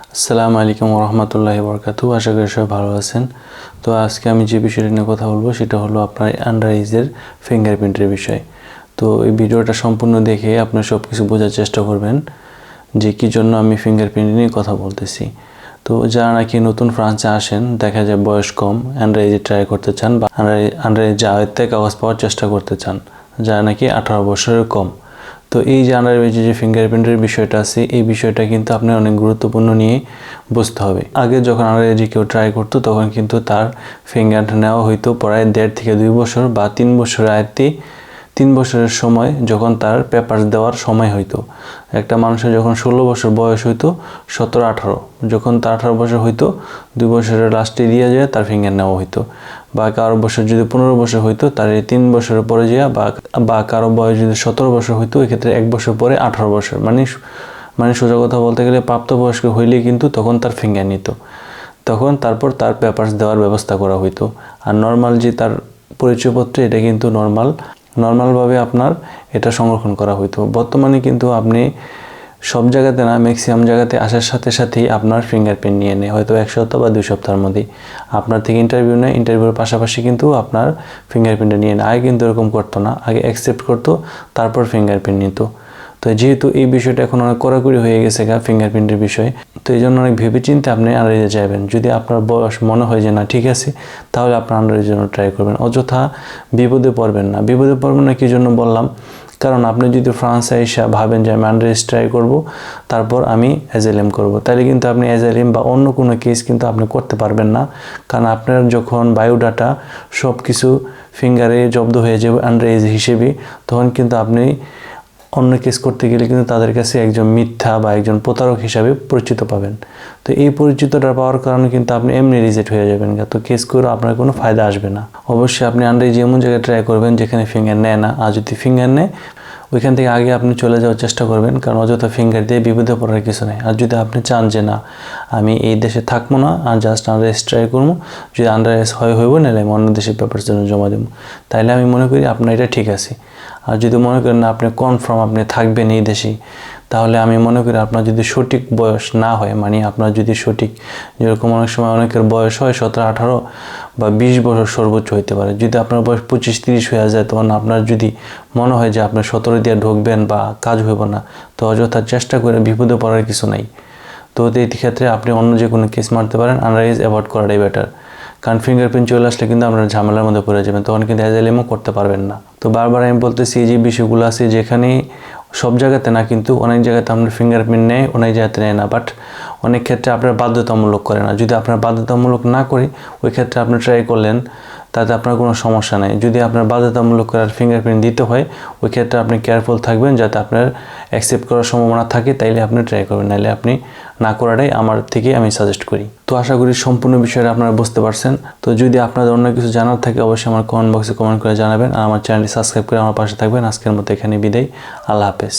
আসসালামু আলাইকুম রহমতুল্লাহি বরকাতু আশা করি সবাই ভালো আছেন। তো আজকে আমি যে বিষয়টি নিয়ে কথা বলব, সেটা হলো আপনার আন্ডারাইজের ফিঙ্গারপ্রিন্টের বিষয়। তো এই ভিডিওটা সম্পূর্ণ দেখে আপনি সব কিছু বোঝার চেষ্টা করবেন যে কী জন্য আমি ফিঙ্গারপ্রিন্ট নিয়ে কথা বলতেছি। তো যারা নাকি নতুন ফ্রান্সে আসেন, দেখা যায় বয়স কম আন্ডার ট্রাই করতে চান বা আন্ডার আন্ডার এজে আয়ত্তে কাগজ পাওয়ার চেষ্টা করতে চান, যারা নাকি আঠারো বছরের কম তো এই আন্ডার এজে যে ফিঙ্গারপ্রিন্টের বিষয়টা আছে, এই বিষয়টা কিন্তু আপনার অনেক গুরুত্বপূর্ণ নিয়ে বুঝতে হবে। আগে যখন আন্ডার এজে কেউ ট্রাই করতো, তখন কিন্তু তার ফিঙ্গারটা নেওয়া হইতো প্রায় দেড় থেকে দুই বছর বা তিন বছর আয়ত্তে তিন বছরের সময় যখন তার পেপার দেওয়ার সময় হইতো। একটা মানুষের যখন ষোলো বছর বয়স হইতো, সতেরো, আঠারো। যখন তার আঠারো বছর হইতো, দুই বছরের লাস্টে দিয়ে যায় তার ফিঙ্গার নেওয়া হইতো। বা কারও বছর যদি পনেরো বছর হইতো, তার এই তিন বছরের পরে যাওয়া বা বা কারও বয়স যদি সতেরো বছর হইতো, এক্ষেত্রে এক বছর পরে আঠারো বছর। মানে মানে সোজা কথা বলতে গেলে প্রাপ্তবয়স্ক হইলে কিন্তু তখন তার ফিঙ্গার নিত। তখন তারপর তার পেপারস দেওয়ার ব্যবস্থা করা হইতো। আর নর্মাল যে তার পরিচয়পত্র, এটা কিন্তু নর্মাল নর্মালভাবে আপনার এটা সংরক্ষণ করা হইতো। বর্তমানে কিন্তু আপনি সব জায়গাতে না ম্যাক্সিমাম জায়গাতে আসার সাথে সাথেই আপনার ফিঙ্গারপ্রিন্ট নিয়ে নেয়। হয়তো এক সপ্তাহ বা দুই সপ্তাহের মধ্যেই আপনার থেকে ইন্টারভিউ নেয় ইন্টারভিউর পাশাপাশি কিন্তু আপনার ফিঙ্গারপ্রিন্টটা নিয়ে নেয়। আগে কিন্তু এরকম করতো না। আগে অ্যাকসেপ্ট করতো, তারপর ফিঙ্গারপ্রিন্ট নিত। তো যেহেতু এই বিষয়টা এখন অনেক কড়াকড়ি হয়ে গেছে গা ফিঙ্গারপ্রিন্টের বিষয়ে, তো এই জন্য অনেক ভেবে চিন্তে আপনি আন্ডারেজে যাবেন। যদি আপনার বয়স মনে হয় যে না, ঠিক আছে, তাহলে আপনার আন্ডারের জন্য ট্রাই করবেন। অযথা বিপদে পড়বেন না। বিপদে পড়বেন না কি জন্য বললাম? কারণ আপনি যদি ফ্রান্সে এসে ভাবেন যে আমি আন্ডারেজ ট্রাই করব, তারপর আমি এজএলএম করব। তাহলে কিন্তু আপনি এজএলএম বা অন্য কোনো কেস কিন্তু আপনি করতে পারবেন না। কারণ আপনার যখন বায়োডাটা সব কিছু ফিঙ্গারে জব্দ হয়ে যাবে আন্ডারেজ হিসেবে, তখন কিন্তু আপনি অন্য কেস করতে গেলে কিন্তু তাদের কাছে একজন মিথ্যা বা একজন প্রতারক হিসাবে পরিচিত পাবেন। তো এই পরিচিতটা পাওয়ার কারণে কিন্তু আপনি এমনি রিজেক্ট হয়ে যাবেন তো কেস করে আপনার কোনো ফায়দা আসবে না। অবশ্যই আপনি আন্ডারে যেমন জায়গায় ট্রাই করবেন, যেখানে ফিঙ্গার নেয় না। আর যদি ফিঙ্গার নেয় ওইখান থেকে আগে আপনি চলে যাওয়ার চেষ্টা করবেন, কারণ অযথা ফিঙ্গার দিয়ে বিপদে পড়ার কিছু নেই। আর যদি আপনি চান যে না, আমি এই দেশে থাকব না, আর জাস্ট আন্ডারেজ ট্রাই করব, যদি আন্ডারেজ হয়, হইব, নাহলে আমি অন্য দেশের পেপার জন্য জমা দেবো। তাহলে আমি মনে করি আপনার এটা ঠিক আছে। আর যদি মনে করেন না, আপনি কনফার্ম আপনি থাকবেন এই দেশেই তাহলে আমি মনে করি আপনার যদি সঠিক বয়স না হয় মানে আপনার যদি সঠিক যেরকম অনেক সময় অনেকের বয়স হয় সতেরো, আঠারো বা বিশ বছর সর্বোচ্চ হইতে পারে। যদি আপনার বয়স পঁচিশ, তিরিশ হয়ে যায়, তখন আপনার যদি মনে হয় যে আপনি সতেরো দিয়ে ঢুকবেন বা কাজ হইব না, তো অযথা চেষ্টা করে বিপদে পড়ার কিছু নাই। তো এই ক্ষেত্রে আপনি অন্য যে কোনো কেস মারতে পারেন আন্ডারেজ অ্যাভয়েড করাটাই বেটার কারণ ফিঙ্গারপ্রিন্ট চলে আসলে কিন্তু আপনার ঝামেলার মধ্যে পড়ে যাবেন, তখন কিন্তু অ্যাজাইলেমও করতে পারবেন না। তো বারবার আমি বলতেছি যে বিষয়গুলো আছে, যেখানে সব জায়গাতে না, কিন্তু অনেক জায়গাতে আপনার ফিঙ্গারপ্রিন্ট নেয় অনেক জায়গাতে নেয় না বাট অনেক ক্ষেত্রে আপনার বাধ্যতামূলক করে না। যদি আপনার বাধ্যতামূলক না করে, ওই ক্ষেত্রে আপনি ট্রাই করলেন, তাতে আপনার কোনো সমস্যা নেই। যদি আপনার বাধ্যতামূলক করার ফিঙ্গারপ্রিন্ট দিতে হয়, ওই ক্ষেত্রে আপনি কেয়ারফুল থাকবেন, যাতে আপনার অ্যাকসেপ্ট করার সম্ভাবনা থাকে, তাইলে আপনি ট্রাই করবেন। নাহলে আপনি না করাটাই আমার থেকে আমি সাজেস্ট করি। তো আশা করি সম্পূর্ণ বিষয়টা আপনারা বুঝতে পারছেন। তো যদি আপনাদের অন্য কিছু জানার থাকে, অবশ্যই আমার কমেন্ট বক্সে কমেন্ট করে জানাবেন। আর আমার চ্যানেলটি সাবস্ক্রাইব করে আমার পাশে থাকবেন। আজকের মতো এখানে বিদায়। আল্লাহ হাফেজ।